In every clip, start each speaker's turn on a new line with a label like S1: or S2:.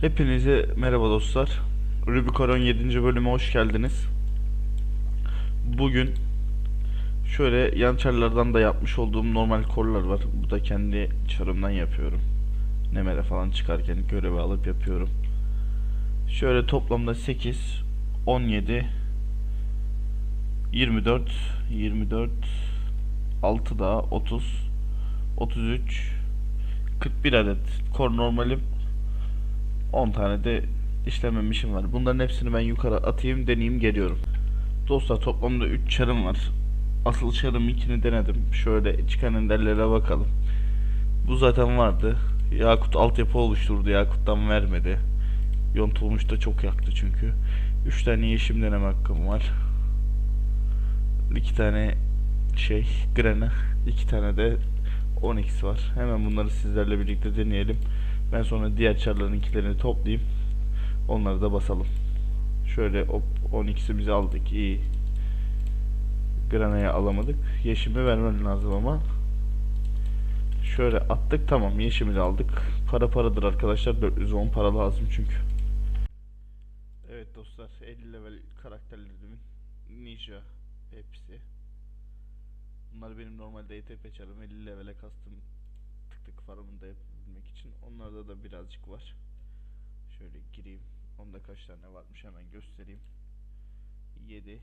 S1: Hepinize merhaba dostlar. Rubicon 7. bölüme hoş geldiniz. Bugün şöyle yan çarlardan da yapmış olduğum normal korlar var. Bu da kendi çarımdan yapıyorum. Nemere falan çıkarken görevi alıp yapıyorum. Şöyle toplamda 8, 17, 24, 24, 6 daha 30, 33, 41 adet kor normalim 10 tane de işlememişim var. Bunların hepsini ben yukarı atayım, deneyeyim, geliyorum. Dostlar toplamda 3 çarım var. Asıl çarım ikini denedim. Şöyle çıkan enderlere bakalım. Bu zaten vardı. Yakut altyapı oluşturdu. Yakut'tan vermedi. Yontulmuş da çok yaktı çünkü. 3 tane yeşim deneme hakkım var. 2 tane şey grana, 2 tane de 10x var. Hemen bunları sizlerle birlikte deneyelim. Ben sonra diğer çarlarınkilerini toplayayım. Onları da basalım. Şöyle hop 12'simizi aldık. iyi. Grana'ya alamadık. Yeşimi vermem lazım ama. Şöyle attık tamam yeşimi aldık. Para paradır arkadaşlar. 410 para lazım çünkü. Evet dostlar 50 level karakterlerimin ninja hepsi. Bunlar benim normalde ETP çarım 50 levele kastım tık tık farmında yapabilmek için. Onlarda da birazcık var. Şöyle gireyim. Onda kaç tane varmış hemen göstereyim. 7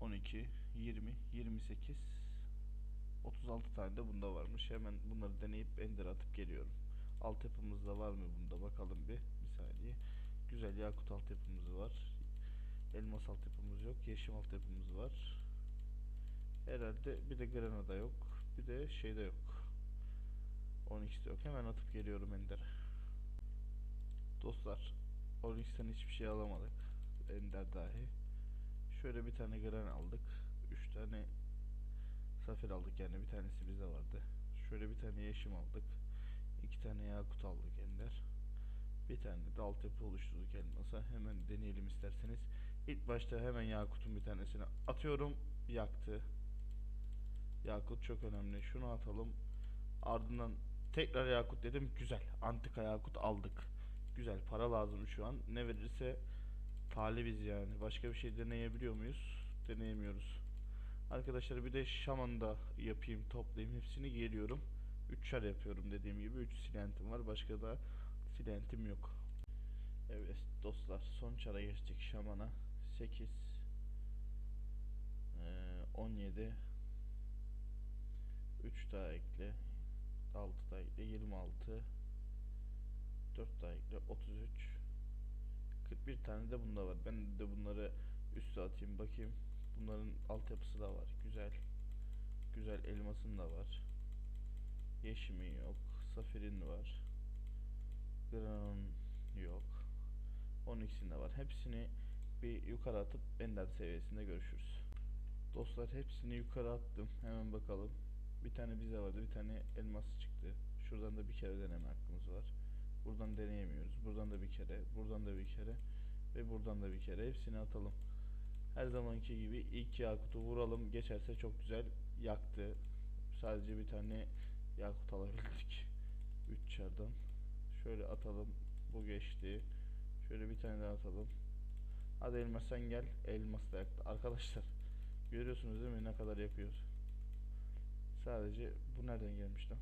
S1: 12 20 28 36 tane de bunda varmış. Hemen bunları deneyip ender atıp geliyorum. Altyapımızda var mı bunda bakalım bir. Bir saniye. Güzel yakut altyapımız var. Elmas altyapımız yok. Yeşim altyapımız var. Herhalde bir de Granada yok. Bir de şeyde yok. 12'de yok. Hemen atıp geliyorum Ender. Dostlar, 12'den hiçbir şey alamadık. Ender dahi. Şöyle bir tane Gran aldık. 3 tane Safir aldık yani bir tanesi bize vardı. Şöyle bir tane Yeşim aldık. 2 tane Yakut aldık Ender. Bir tane de altyapı oluşturduk elmasa. Hemen deneyelim isterseniz. İlk başta hemen Yakut'un bir tanesini atıyorum. Yaktı. Yakut çok önemli. Şunu atalım. Ardından tekrar Yakut dedim. Güzel. Antika Yakut aldık. Güzel. Para lazım şu an. Ne verirse talibiz yani. Başka bir şey deneyebiliyor muyuz? Deneyemiyoruz. Arkadaşlar bir de şamanda yapayım, toplayayım. Hepsini geliyorum. 3 çar yapıyorum dediğim gibi. 3 silentim var. Başka da silentim yok. Evet dostlar son çara geçtik şamana. 8 eee, 17 3 daha ekle 6 daha ekle 26 4 daha ekle 33 41 tane de bunda var. Ben de bunları üste atayım bakayım. Bunların altyapısı da var. Güzel. Güzel elmasın da var. Yeşimi yok. Safirin var. Gran'ın yok. 12'sinde var. Hepsini bir yukarı atıp ender seviyesinde görüşürüz. Dostlar hepsini yukarı attım. Hemen bakalım. Bir tane bize vardı. Bir tane elmas çıktı. Şuradan da bir kere deneme hakkımız var. Buradan deneyemiyoruz. Buradan da bir kere. Buradan da bir kere. Ve buradan da bir kere. Hepsini atalım. Her zamanki gibi ilk yakutu vuralım. Geçerse çok güzel. Yaktı. Sadece bir tane yakut alabildik. 3 çardan. Şöyle atalım. Bu geçti. Şöyle bir tane daha atalım. Hadi elmas sen gel. Elmas da yaktı. Arkadaşlar görüyorsunuz değil mi ne kadar yakıyor. Sadece bu nereden gelmiş lan?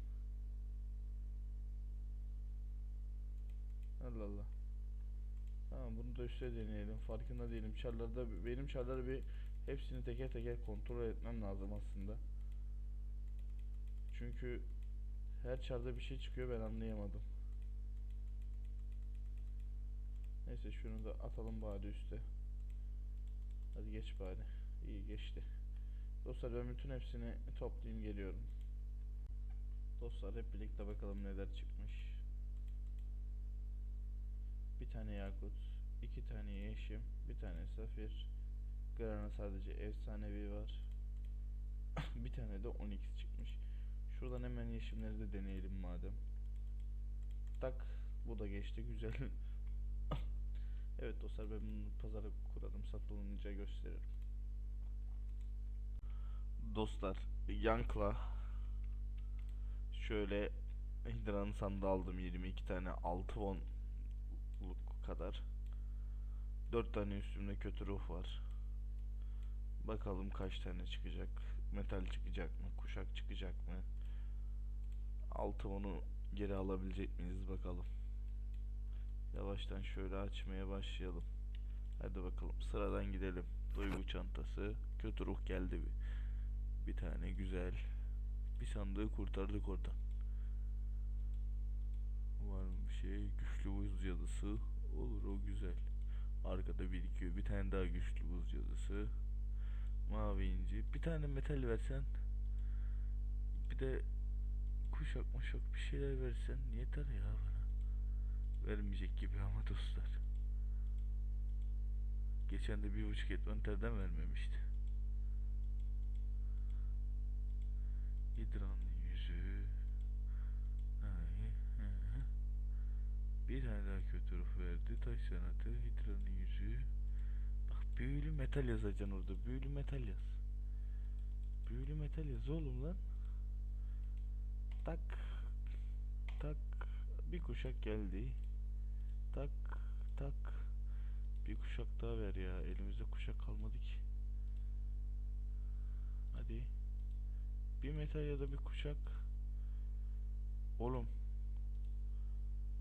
S1: Allah Allah. Tamam bunu da üstte deneyelim. Farkında değilim. Çarlarda benim çarları bir hepsini teker teker kontrol etmem lazım aslında. Çünkü her çarda bir şey çıkıyor ben anlayamadım. Neyse şunu da atalım bari üste. Hadi geç bari. İyi geçti. Dostlar ben bütün hepsini toplayayım geliyorum. Dostlar hep birlikte bakalım neler çıkmış. Bir tane yakut, iki tane yeşim, bir tane safir. Grana sadece efsanevi var. bir tane de 12 çıkmış. Şuradan hemen yeşimleri de deneyelim madem. Tak, bu da geçti güzel. evet dostlar ben bunu pazara kurarım satılınca gösteririm. Dostlar yankla şöyle Hidran sandığı aldım 22 tane 6 wonluk kadar. 4 tane üstümde kötü ruh var. Bakalım kaç tane çıkacak. Metal çıkacak mı? Kuşak çıkacak mı? 6 onu geri alabilecek miyiz bakalım. Yavaştan şöyle açmaya başlayalım. Hadi bakalım sıradan gidelim. Duygu çantası. Kötü ruh geldi bir. Bir tane güzel. Bir sandığı kurtardık oradan. Var mı bir şey? Güçlü buz cadısı. Olur o güzel. Arkada birikiyor. Bir tane daha güçlü buz cadısı. Mavi inci. Bir tane metal versen. Bir de kuşak muşak bir şeyler versen yeter ya bana. Vermeyecek gibi ama dostlar. Geçen de bir buçuk etmenterden vermemişti. Hidranın yüzü. Bir tane daha kötü ruh verdi. Taş sanatı. Hidranın yüzü. Bak büyülü metal yazacaksın orada. Büyülü metal yaz. Büyülü metal yaz oğlum lan. Tak. Tak. Bir kuşak geldi. Tak. Tak. Bir kuşak daha ver ya. Elimizde kuşak kalmadı ki. Hadi. Bir metal ya da bir kuşak. Oğlum.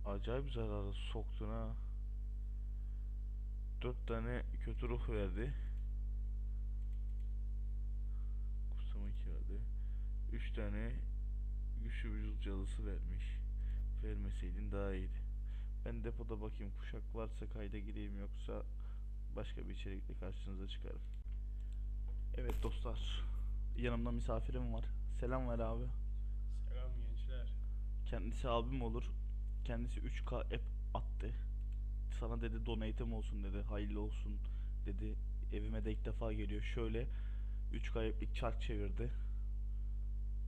S1: Acayip zararı soktun ha. Dört tane kötü ruh verdi. Kutsama kağıdı. Üç tane güçlü vücut cadısı vermiş. Vermeseydin daha iyiydi. Ben depoda bakayım kuşak varsa kayda gireyim yoksa başka bir içerikle karşınıza çıkarım. Evet dostlar. Yanımda misafirim var. Selam ver abi.
S2: Selam gençler.
S1: Kendisi abim olur. Kendisi 3K app attı. Sana dedi donate'im olsun dedi. Hayırlı olsun dedi. Evime de ilk defa geliyor. Şöyle 3K app'lik çark çevirdi.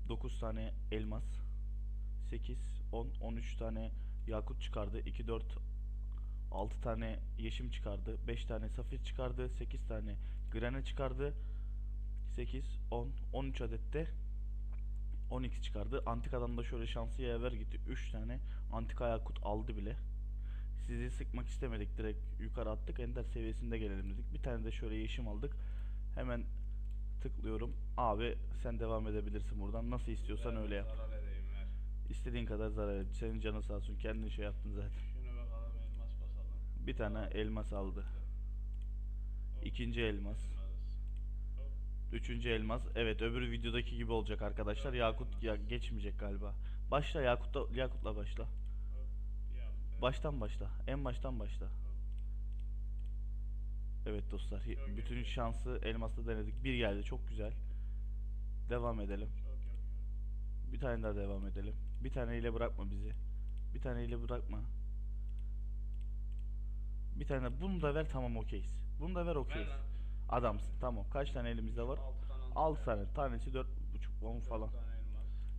S1: 9 tane elmas. 8, 10, 13 tane yakut çıkardı. 2, 4, 6 tane yeşim çıkardı. 5 tane safir çıkardı. 8 tane grane çıkardı. 8, 10, 13 adette 12 çıkardı. Antikadan da şöyle şanslı yaver gitti. 3 tane antika yakut aldı bile. Sizi sıkmak istemedik. Direkt yukarı attık. Ender seviyesinde gelelim dedik. Bir tane de şöyle yeşim aldık. Hemen tıklıyorum. Abi sen devam edebilirsin buradan. Nasıl istiyorsan
S2: Ver,
S1: öyle yap.
S2: Edeyim.
S1: İstediğin kadar zarar et. Senin canın sağ olsun. Kendin şey yaptın zaten.
S2: Şunu bakalım elmas basalım.
S1: Bir tane elmas aldı. İkinci elmas. Üçüncü elmas. Evet öbür videodaki gibi olacak arkadaşlar. Yakut ya geçmeyecek galiba. Başla Yakut'la Yakut'la başla. Baştan başla. En baştan başla. Evet dostlar. Bütün şansı elmasla denedik. Bir geldi. Çok güzel. Devam edelim. Bir tane daha devam edelim. Bir taneyle bırakma bizi. Bir taneyle bırakma. Bir tane bunu da ver tamam okeyiz. Bunu da ver
S2: Ver
S1: okeyiz. Adamsın tamam. Kaç tane elimizde var?
S2: Altıdan altı
S1: 6 tane. Tanesi 4.5 on
S2: Dört
S1: falan.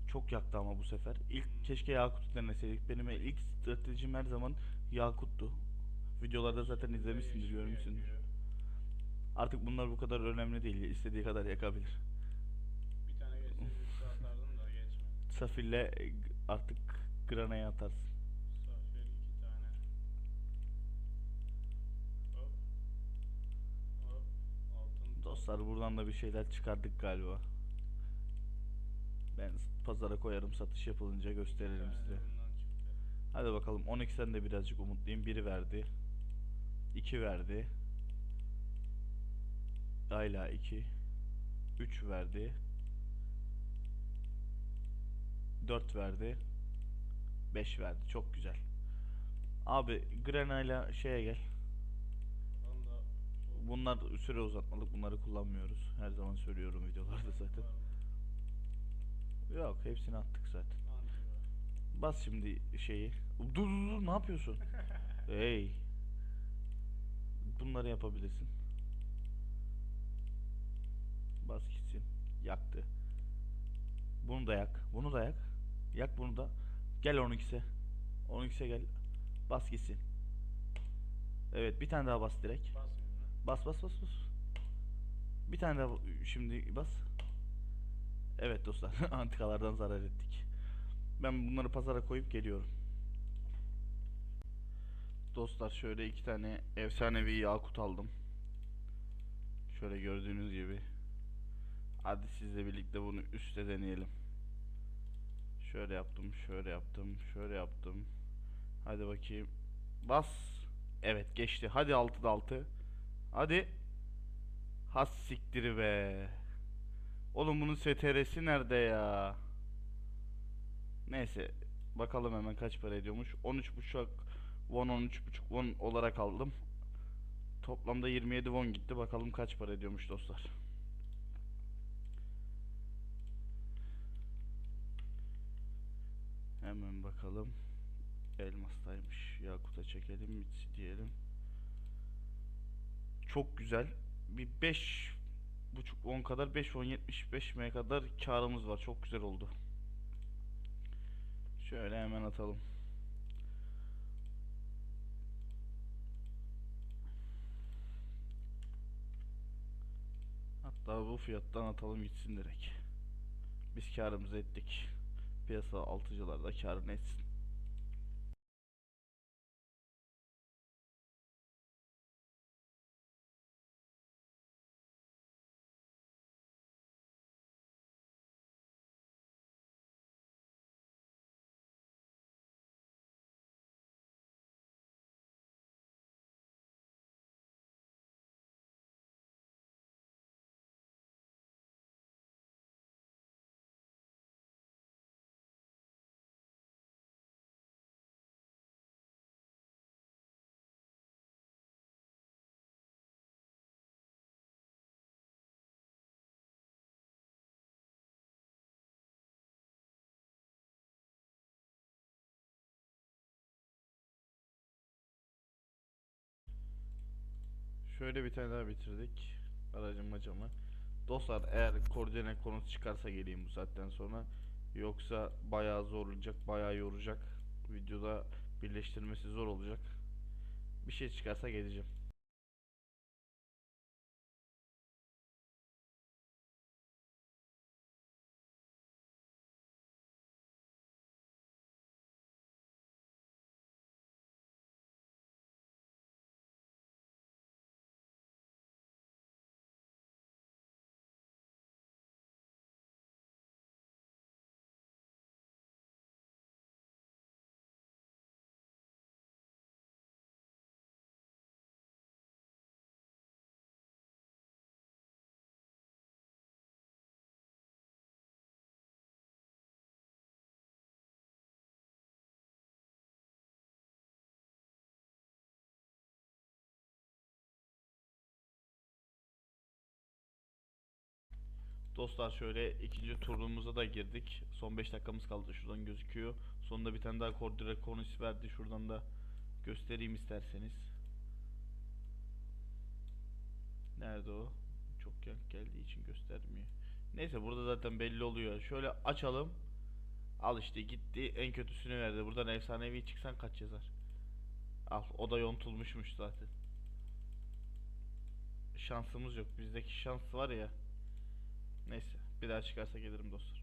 S1: Çok yaktı ama bu sefer. İlk keşke Yakut deneseydik. Benim ilk stratejim her zaman Yakut'tu. Videolarda zaten izlemişsindir, görmüşsündür. Artık bunlar bu kadar önemli değil. İstediği kadar yakabilir.
S2: Bir tane geçmedi.
S1: Safir'le e, artık Grana'ya atarsın. Dostlar buradan da bir şeyler çıkardık galiba. Ben pazara koyarım satış yapılınca gösteririm size. Hadi bakalım 12'den de birazcık umutluyum. Biri verdi. 2 verdi. Hala 2. 3 verdi. 4 verdi. 5 verdi. Çok güzel. Abi Grana'yla şeye gel. Bunlar süre uzatmalık. Bunları kullanmıyoruz. Her zaman söylüyorum videolarda zaten. Yok hepsini attık zaten. Bas şimdi şeyi. Dur dur dur ne yapıyorsun? Hey. Bunları yapabilirsin. Bas gitsin. Yaktı. Bunu da yak. Bunu da yak. Yak bunu da. Gel 12'se. 12'se gel. Bas gitsin. Evet bir tane daha bas direkt.
S2: Basmıyor.
S1: Bas bas bas bas. Bir tane daha şimdi bas. Evet dostlar antikalardan zarar ettik. Ben bunları pazara koyup geliyorum. Dostlar şöyle iki tane efsanevi yakut aldım. Şöyle gördüğünüz gibi. Hadi sizle birlikte bunu üstte deneyelim. Şöyle yaptım, şöyle yaptım, şöyle yaptım. Hadi bakayım. Bas. Evet geçti. Hadi 6'da 6. Hadi. Has siktiri be. Oğlum bunun STR'si nerede ya? Neyse. Bakalım hemen kaç para ediyormuş. 13.5 won 13.5 won olarak aldım. Toplamda 27 won gitti. Bakalım kaç para ediyormuş dostlar. Hemen bakalım. Elmastaymış. Yakut'a çekelim. Mitsi diyelim. Çok güzel. Bir 5 buçuk 10 kadar 5 10 75 m'ye kadar karımız var. Çok güzel oldu. Şöyle hemen atalım. Hatta bu fiyattan atalım gitsin direkt. Biz karımızı ettik. Piyasa altıcılar da karını etsin. Şöyle bir tane daha bitirdik. Aracın macamı. Dostlar eğer koordine konusu çıkarsa geleyim bu saatten sonra. Yoksa bayağı zorlayacak, bayağı yoracak. Videoda birleştirmesi zor olacak. Bir şey çıkarsa geleceğim. Dostlar şöyle ikinci turumuza da girdik. Son 5 dakikamız kaldı. Şuradan gözüküyor. Sonunda bir tane daha Cordire Cornish verdi. Şuradan da göstereyim isterseniz. Nerede o? Çok yank geldiği için göstermiyor. Neyse burada zaten belli oluyor. Şöyle açalım. Al işte gitti. En kötüsünü verdi. Buradan efsanevi çıksan kaç yazar? Al. O da yontulmuşmuş zaten. Şansımız yok. Bizdeki şans var ya. Neyse. Bir daha çıkarsa gelirim dostlar.